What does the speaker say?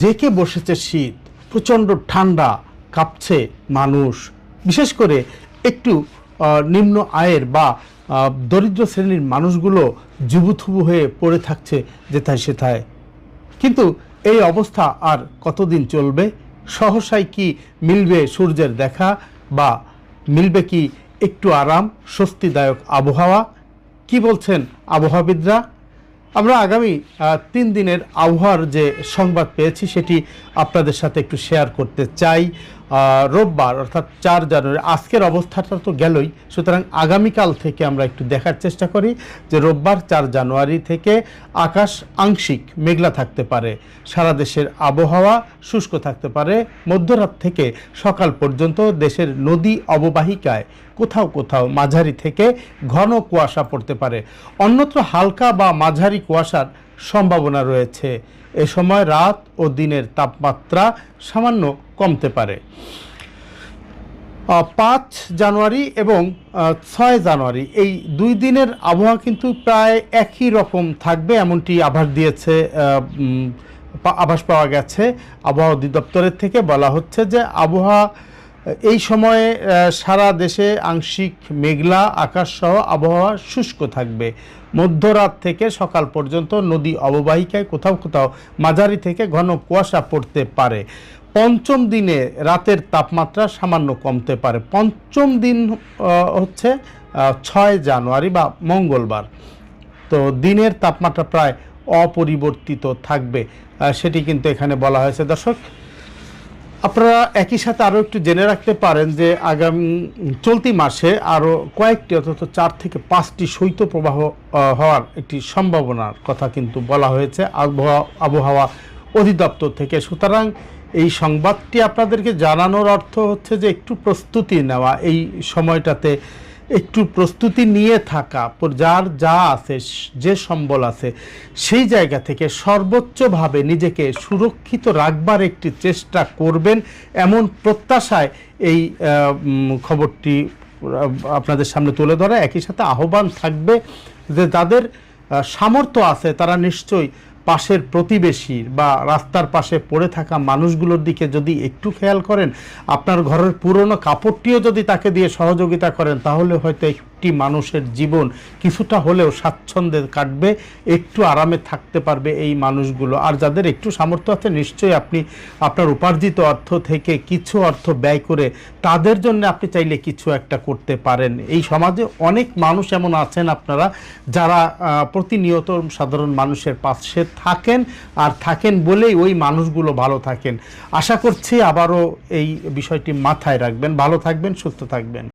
JK বসেছে শীত, প্রচণ্ড ঠান্ডা কাঁপছে মানুষ। বিশেষ করে একটু নিম্ন আয়ের বা দরিদ্র শ্রেণির মানুষগুলো জুবুথুবু হয়ে পড়ে থাকছে যেথায় সেথায়। কিন্তু এই অবস্থা আর কতদিন চলবে? সহসাই কি মিলবে সূর্যের দেখা বা মিলবে কি একটু আরাম, স্বস্তিদায়ক আবহাওয়া? কি বলছেন আবহাওয়াবিদরা? আমরা আগামী তিন দিনের আবহাওয়ার যে সংবাদ পেয়েছি, সেটি আপনাদের সাথে একটু শেয়ার করতে চাই। রোববার, অর্থাৎ চার জানুয়ারি, আজকের অবস্থাটা তো গেলই। সুতরাং আগামীকাল থেকে আমরা একটু দেখার চেষ্টা করি যে রোববার চার জানুয়ারি থেকে আকাশ আংশিক মেঘলা থাকতে পারে, সারা দেশের আবহাওয়া শুষ্ক থাকতে পারে। মধ্যরাত থেকে সকাল পর্যন্ত দেশের নদী অববাহিকায় কোথাও কোথাও মাঝারি থেকে ঘন কুয়াশা পড়তে পারে। অন্যত্র হালকা বা মাঝারি কুয়াশার সম্ভাবনা রয়েছে। এ সময় রাত ও দিনের তাপমাত্রা সামান্য কমতে পারে। পাঁচ জানুয়ারি এবং ছয় জানুয়ারি, এই দুই দিনের আবহাওয়া কিন্তু প্রায় একই রকম থাকবে, এমনটি আভাস দিয়েছে আভাস পাওয়া গেছে। আবহাওয়া অধিদপ্তরের থেকে বলা হচ্ছে যে, আবহাওয়া এই সময়ে সারা দেশে আংশিক মেঘলা আকাশ সহ আবহাওয়া শুষ্ক থাকবে। মধ্যরাত থেকে সকাল পর্যন্ত নদী অববাহিকায় কোথাও কোথাও মাঝারি থেকে ঘন কুয়াশা পড়তে পারে। পঞ্চম দিনে রাতের তাপমাত্রা সামান্য কমতে পারে। পঞ্চম দিন হচ্ছে ছয় জানুয়ারি বা মঙ্গলবার। তো দিনের তাপমাত্রা প্রায় অপরিবর্তিত থাকবে। সেটি কিন্তু এখানে বলা হয়েছে। দর্শক আপনারা একই সাথে আরও একটু জেনে রাখতে পারেন যে আগামী চলতি মাসে আরও কয়েকটি অথচ চার থেকে পাঁচটি শৈত্যপ্রবাহ প্রবাহ হওয়ার একটি সম্ভাবনার কথা কিন্তু বলা হয়েছে আবহাওয়া আবহাওয়া অধিদপ্তর থেকে। সুতরাং এই সংবাদটি আপনাদেরকে জানানোর অর্থ হচ্ছে যে একটু প্রস্তুতি নেওয়া এই সময়টাতে। একটু প্রস্তুতি নিয়ে থাকা যার যা আছে, যে সম্বল আছে, সেই জায়গা থেকে সর্বোচ্চভাবে নিজেকে সুরক্ষিত রাখবার একটি চেষ্টা করবেন এমন প্রত্যাশায় এই খবরটি আপনাদের সামনে তুলে ধরা। একই সাথে আহ্বান থাকবে যে যাদের সামর্থ্য আছে, তারা নিশ্চয়ই পাশের প্রতিবেশীর বা রাস্তার পাশে পড়ে থাকা মানুষগুলোর দিকে যদি একটু খেয়াল করেন, আপনার ঘরের পুরনো কাপড়টিও যদি তাকে দিয়ে সহযোগিতা করেন, তাহলে হয়তো একটি মানুষের জীবন কিছুটা হলেও স্বাচ্ছন্দ্যে কাটবে, একটু আরামে থাকতে পারবে এই মানুষগুলো। আর যাদের একটু সামর্থ্য আছে, নিশ্চয়ই আপনি আপনার উপার্জিত অর্থ থেকে কিছু অর্থ ব্যয় করে তাদের জন্য আপনি চাইলে কিছু একটা করতে পারেন। এই সমাজে অনেক মানুষ এমন আছেন আপনারা, যারা প্রতিনিয়ত সাধারণ মানুষের পাশে থাকেন আর থাকেন বলেই ওই মানুষগুলো ভালো থাকেন। আশা করছি আবারও এই বিষয়টি মাথায় রাখবেন। ভালো থাকবেন, সুস্থ থাকবেন।